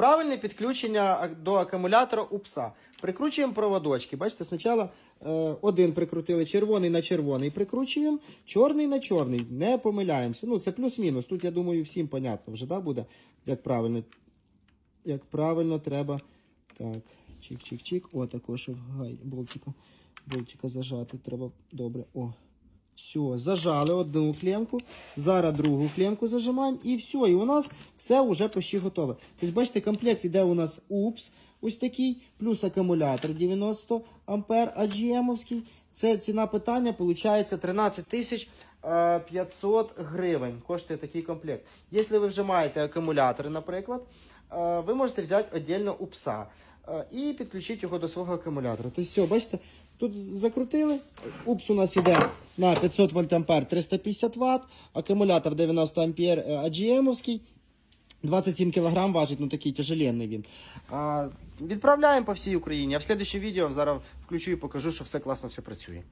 Правильне підключення до акумулятора УПСа. Прикручуємо проводочки. Бачите, спочатку е, один прикрутили червоний на червоний прикручуємо, чорний на чорний. Не помиляємося. Ну, це плюс-мінус. Тут, я думаю, всім понятно вже да, буде, як правильно. Як правильно треба. Так, чик-чик-чик. О, також гай, болтика, болтика зажати. Треба добре. О. Все, зажали одну клемку, зараз другу клемку зажимаємо і все. І у нас все вже почти готове. Тобто, бачите, комплект іде у нас УПС, ось такий, плюс акумулятор 90 ампер AGM-овський. Це ціна питання, виходить 13 тисяч е, 500 гривень. Коштує такий комплект. Якщо ви вже маєте акумулятори, наприклад, е, ви можете взяти віддільно УПСа е, і підключити його до свого акумулятора. Тобто, все, бачите, тут закрутили. УПС у нас іде на 500 вольт ампер 350 Вт, акумулятор 90 ампер AGM-овський. 27 кг важить, ну такий тяжеленний він. А, відправляємо по всій Україні. А в слідчому відео зараз включу і покажу, що все класно все працює.